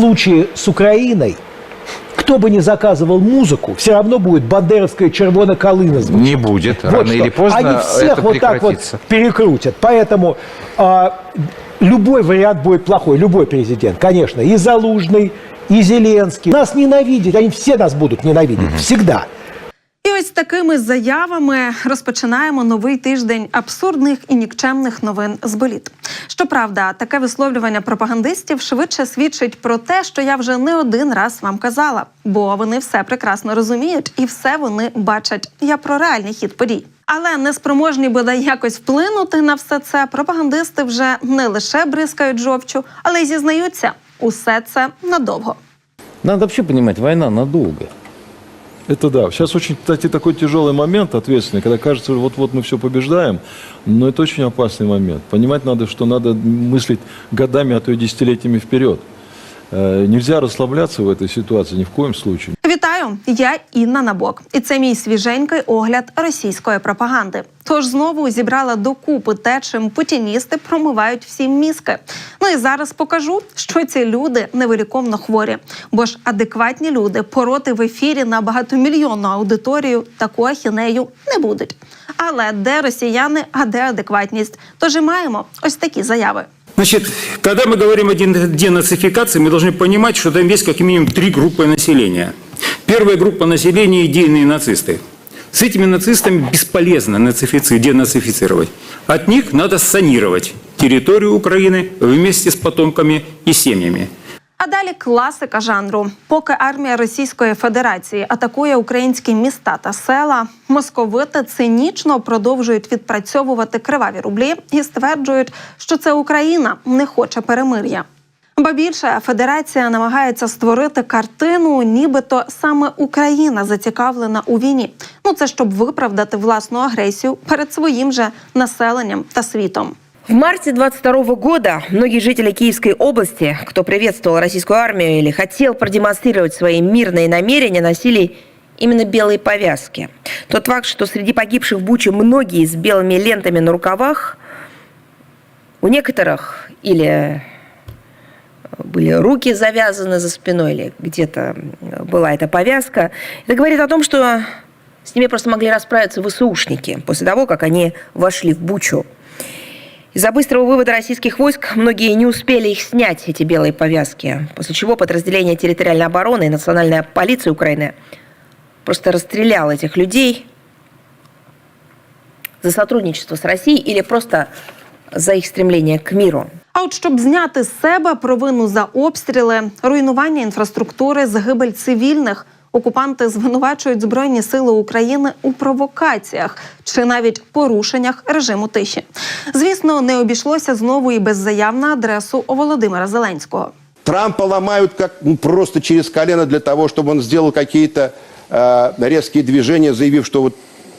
случае с Украиной, кто бы ни заказывал музыку, все равно будет бандеровская червона калина звучать. Не будет. Вот Рано что. или поздно Они всех это вот так вот перекрутят. Поэтому а, любой вариант будет плохой, любой президент, конечно. И Залужный, и Зеленский. Нас ненавидят, они все нас будут ненавидеть. Всегда. Такими заявами розпочинаємо новий тиждень абсурдних і нікчемних новин з боліт. Щоправда, таке висловлювання пропагандистів швидше свідчить про те, що я вже не один раз вам казала, бо вони все прекрасно розуміють і все вони бачать. Я про реальний хід подій. Але неспроможні бодай якось вплинути на все це, пропагандисти вже не лише бризкають жовчу, але й зізнаються, усе це надовго. Надо вообще понимать, война надолго. Это да. Сейчас очень, кстати, такой тяжелый момент, ответственный, когда кажется, вот-вот мы все побеждаем, но это очень опасный момент. Понимать надо, что надо мыслить годами, а то и десятилетиями вперед. Э, Нельзя расслабляться в этой ситуации ни в коем случае. Вітаю, я Інна Набок, і це мій свіженький огляд російської пропаганди. Тож знову зібрала докупи те, чим путіністи промивають всім мізки. Ну і зараз покажу, що ці люди невиліковно хворі, бо ж адекватні люди пороти в ефірі на багатомільйонну аудиторію таку ахінею не будуть. Але де росіяни, а де адекватність? Тож і маємо ось такі заяви. Значит, когда мы говорим о ден- денацификации, мы должны понимать, что там есть как минимум три группы населения. Первая группа населения – идейные нацисты. С этими нацистами бесполезно нацифици- денацифицировать. От них надо санировать территорию Украины вместе с потомками и семьями. А далі класика жанру. Поки армія Російської Федерації атакує українські міста та села, московити цинічно продовжують відпрацьовувати криваві рублі і стверджують, що це Україна не хоче перемир'я. Ба більше федерація намагається створити картину, нібито саме Україна зацікавлена у війні. Ну це щоб виправдати власну агресію перед своїм же населенням та світом. В марте 22 года многие жители Киевской области, кто приветствовал российскую армию или хотел продемонстрировать свои мирные намерения, носили именно белые повязки. Тот факт, что среди погибших в Буче многие с белыми лентами на рукавах, у некоторых или были руки завязаны за спиной, или где-то была эта повязка, это говорит о том, что с ними просто могли расправиться ВСУшники после того, как они вошли в Бучу. Из-за быстрого вывода российских войск многие не успели их снять, эти белые повязки, после чего подразделение территориальной обороны и национальная полиция Украины просто расстрелял этих людей за сотрудничество с Россией или просто за их стремление к миру. А от щоб зняти з себе провину за обстріли, руйнування інфраструктури, загибель цивільних, окупанти звинувачують Збройні сили України у провокаціях чи навіть порушеннях режиму тиші. Звісно, не обійшлося знову і без заяв на адресу Володимира Зеленського. Трампа ломают как ну, просто через колено для того, чтобы он сделал какие-то э, резкие движения, заявив, что вот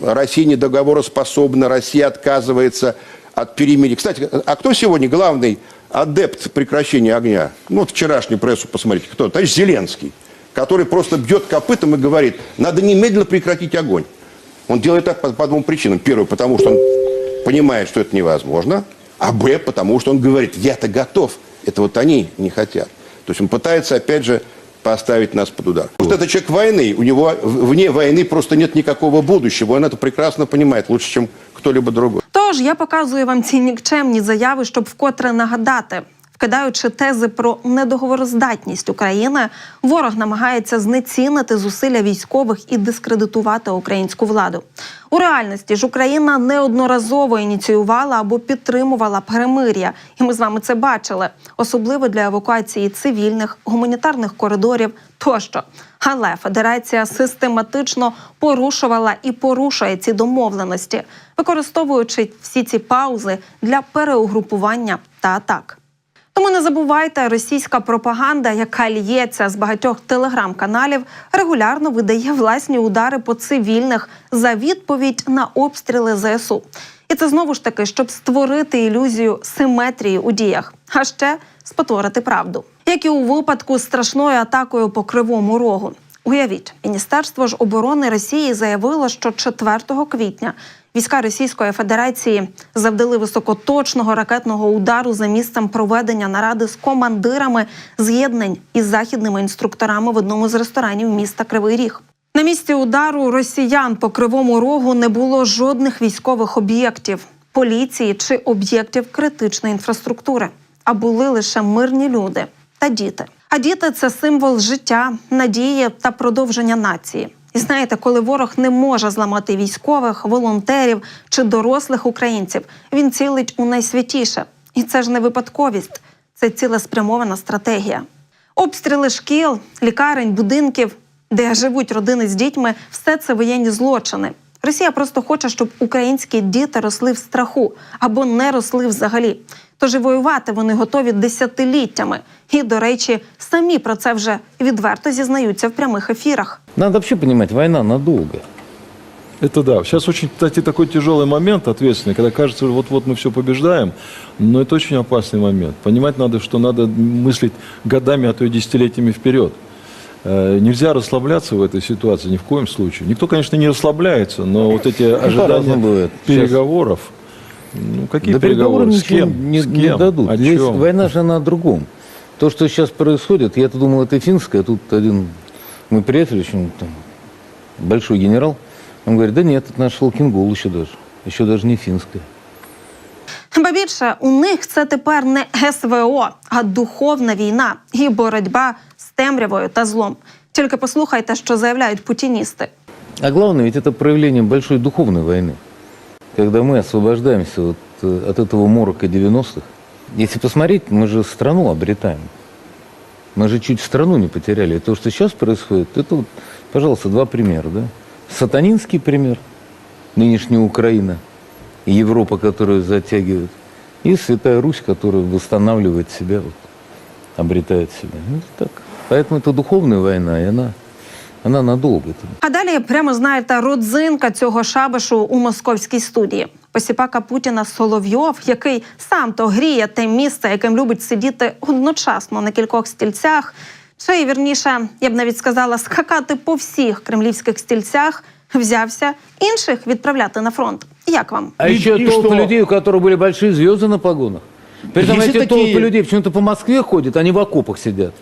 Россия недоговороспособна, Россия отказывается от перемирия. Кстати, а кто сегодня главный адепт прекращения огня? Ну, вот вчерашнюю прессу посмотрите, кто? Товарищ Зеленский, который просто бьет копытом и говорит, надо немедленно прекратить огонь. Он делает так по, по двум причинам. Первое, потому что он понимает, что это невозможно. А Б, потому что он говорит, я-то готов. Это вот они не хотят. То есть он пытается, опять же, поставить нас под удар. Потому что это человек войны. У него в- вне войны просто нет никакого будущего. Он это прекрасно понимает, лучше, чем кто-либо другой. Тож я показую вам ці нікчемні заяви, щоб вкотре нагадати. Вкидаючи тези про недоговороздатність України, ворог намагається знецінити зусилля військових і дискредитувати українську владу. У реальності ж Україна неодноразово ініціювала або підтримувала перемир'я, і ми з вами це бачили, особливо для евакуації цивільних, гуманітарних коридорів тощо. Але Федерація систематично порушувала і порушує ці домовленості, використовуючи всі ці паузи для переугрупування та атак. Тому не забувайте, російська пропаганда, яка лється з багатьох телеграм-каналів, регулярно видає власні удари по цивільних за відповідь на обстріли ЗСУ. І це знову ж таки, щоб створити ілюзію симетрії у діях, а ще спотворити правду. Як і у випадку з страшною атакою по кривому рогу. Уявіть, Міністерство ж оборони Росії заявило, що 4 квітня війська Російської Федерації завдали високоточного ракетного удару за місцем проведення наради з командирами з'єднань із західними інструкторами в одному з ресторанів міста Кривий Ріг. На місці удару росіян по кривому рогу не було жодних військових об'єктів, поліції чи об'єктів критичної інфраструктури, а були лише мирні люди та діти. А діти це символ життя, надії та продовження нації. І знаєте, коли ворог не може зламати військових, волонтерів чи дорослих українців, він цілить у найсвятіше. І це ж не випадковість, це цілеспрямована стратегія. Обстріли шкіл, лікарень, будинків, де живуть родини з дітьми, все це воєнні злочини. Росія просто хоче, щоб українські діти росли в страху або не росли взагалі. Тож і воювати вони готові десятиліттями. І, до речі, самі про це вже відверто зізнаються в прямих ефірах. Надо вообще понимать, война надолго. Это да. Сейчас очень, кстати, такой тяжелый момент, ответственный, когда кажется, вот-вот мы все побеждаем, но это очень опасный момент. Понимать надо, что надо мыслить годами, а то и десятилетиями вперед. Э, Нельзя расслабляться в этой ситуации ни в коем случае. Никто, конечно, не расслабляется, но вот эти ожидания по-разному бывает. переговоров, ну какие да переговоры переговоры? С ничего кем? Не, С не кем? дадут. О Здесь чем? война же она о другом. То, что сейчас происходит, я-то думал, это финская, тут один мой приятель, очень там, большой генерал, он говорит, да нет, это наш Лукингол еще даже, еще даже не финская. Ба більше у них це тепер не СВО, а духовна війна і боротьба з темрявою та злом. Тільки послухайте, що заявляють путіністи. А главное, ведь это проявление большой духовной войны. Когда мы освобождаемся вот, э, от этого морока 90-х. Если посмотреть, мы же страну обретаем. Мы же чуть страну не потеряли. И то, что сейчас происходит, это вот, пожалуйста, два примера. Да? Сатанинский пример, нынешняя Украина и Европа, которую затягивает. И Святая Русь, которая восстанавливает себя, вот, обретает себя. Ну, это так. Поэтому это духовная война, и она, она надолго. Это А далі, прямо знаєте, родзинка цього шабашу у московській студії. Посіпака Путіна Соловйов, який сам то гріє те місце, яким любить сидіти одночасно на кількох стільцях, чи вірніше, я б навіть сказала, скакати по всіх кремлівських стільцях, взявся інших відправляти на фронт. Як вам? А И- еще и толпы что? людей, у которых были большие звезды на погонах. При этом Есть и эти такие. толпы людей почему-то по Москве ходят, они в окопах сидят.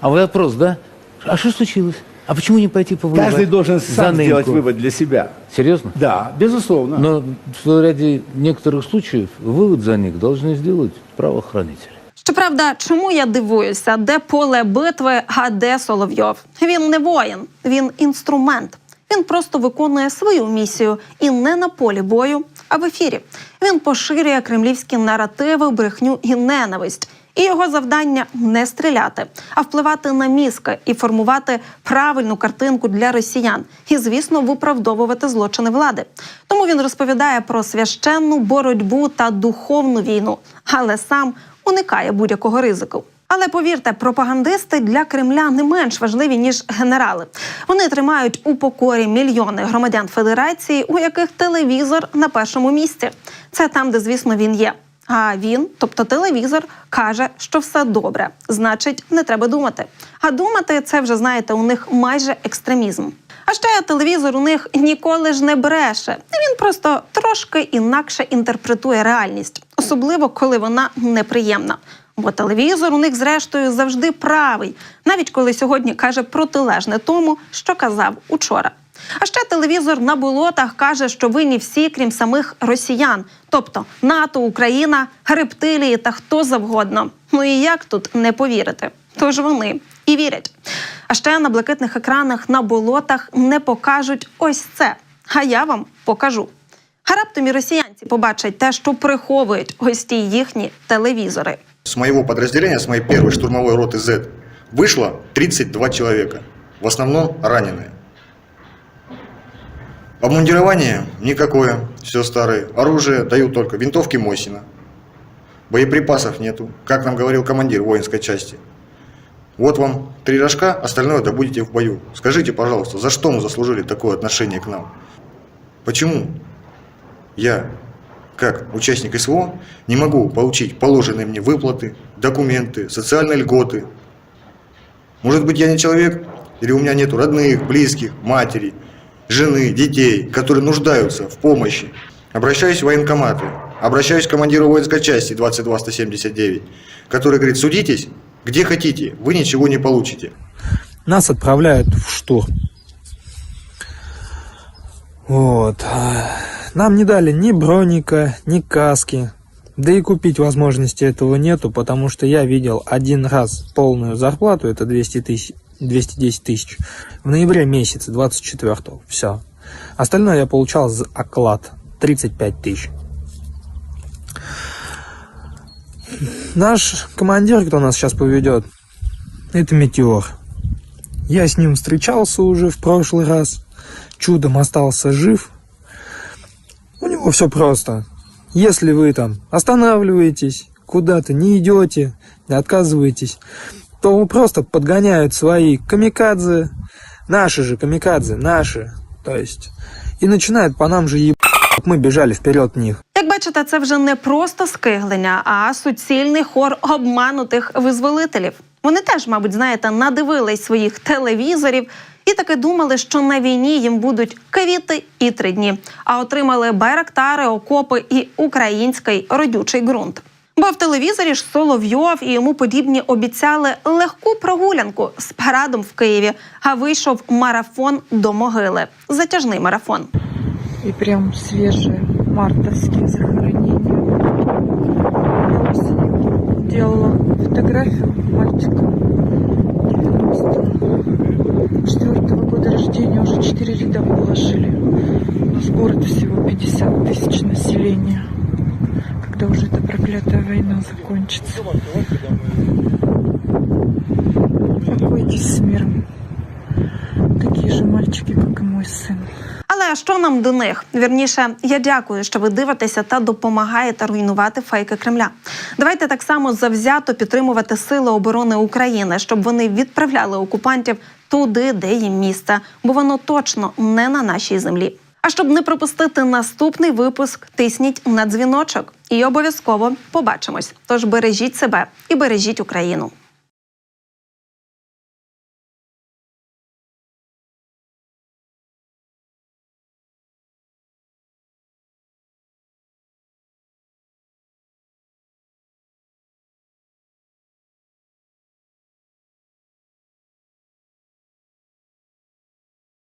А вопрос, да? А что случилось? А почему не пойти повоевать? Каждый должен за сам сделать нынку? вывод для себя. Серьезно? Да, безусловно. Но в ряде некоторых случаев вывод за них должны сделать правоохранители. Щоправда, чому я дивуюся, де поле битви, а де Соловйов? Він не воїн, він інструмент. Він просто виконує свою місію і не на полі бою, а в ефірі. Він поширює кремлівські наративи, брехню і ненависть. І його завдання не стріляти, а впливати на мізки і формувати правильну картинку для росіян, і, звісно, виправдовувати злочини влади. Тому він розповідає про священну боротьбу та духовну війну, але сам уникає будь-якого ризику. Але повірте, пропагандисти для Кремля не менш важливі ніж генерали. Вони тримають у покорі мільйони громадян Федерації, у яких телевізор на першому місці. Це там, де звісно він є. А він, тобто телевізор, каже, що все добре. Значить, не треба думати. А думати це вже знаєте, у них майже екстремізм. А ще телевізор у них ніколи ж не бреше. Він просто трошки інакше інтерпретує реальність, особливо коли вона неприємна. Бо телевізор у них, зрештою, завжди правий, навіть коли сьогодні каже протилежне тому, що казав учора. А ще телевізор на болотах каже, що винні всі, крім самих росіян, тобто НАТО, Україна, рептилії та хто завгодно. Ну і як тут не повірити? Тож вони і вірять. А ще на блакитних екранах на болотах не покажуть ось це. А я вам покажу. А раптом і росіянці побачать те, що приховують ось ті їхні телевізори. С моего подразделения, с моей первой штурмовой роты Z, вышло 32 человека, в основном раненые. Обмундирование никакое, все старое. Оружие дают только винтовки Мосина. Боеприпасов нету, как нам говорил командир воинской части. Вот вам три рожка, остальное добудете в бою. Скажите, пожалуйста, за что мы заслужили такое отношение к нам? Почему я, как участник СВО, не могу получить положенные мне выплаты, документы, социальные льготы. Может быть, я не человек? или у меня нет родных, близких, матери, жены, детей, которые нуждаются в помощи, обращаюсь в военкоматы, обращаюсь к командиру воинской части 22179, который говорит, судитесь, где хотите, вы ничего не получите. нас отправляют в штурм. Вот. Нам не дали ни броника, ни каски. Да и купить возможности этого нету, потому что я видел один раз полную зарплату, это 200 тысяч, 210 тысяч, в ноябре месяце, 24-го. Все. Остальное я получал за оклад, 35 тысяч. Наш командир, кто нас сейчас поведет, это Метеор. Я с ним встречался уже в прошлый раз. Чудом остался жив. У него все просто. Если вы там останавливаетесь, куда-то не идете, отказываетесь, то просто подгоняют свои камикадзе, наши же камикадзе, наши, то есть, и начинают по нам же ебать, мы бежали вперед них. Як бачите, це вже не просто скиглення, а суцільний хор обманутих визволителів. Вони теж, мабуть, знаєте, надивились своїх телевізорів і таки думали, що на війні їм будуть квіти і три дні, а отримали байрактари, окопи і український родючий ґрунт. Бо в телевізорі ж Соловйов і йому подібні обіцяли легку прогулянку з парадом в Києві, а вийшов марафон до могили. Затяжний марафон. и прям свежие мартовские захоронения. Я осенью делала фотографию мальчика 94 года рождения, уже 4 ряда положили. У нас город всего 50 тысяч населения. Когда уже эта проклятая война закончится. Покойтесь с миром. Такие же мальчики, как и мой сын. Але що нам до них? Вірніше, я дякую, що ви дивитеся та допомагаєте руйнувати фейки Кремля. Давайте так само завзято підтримувати сили оборони України, щоб вони відправляли окупантів туди, де їм місце, бо воно точно не на нашій землі. А щоб не пропустити наступний випуск, тисніть на дзвіночок і обов'язково побачимось. Тож бережіть себе і бережіть Україну.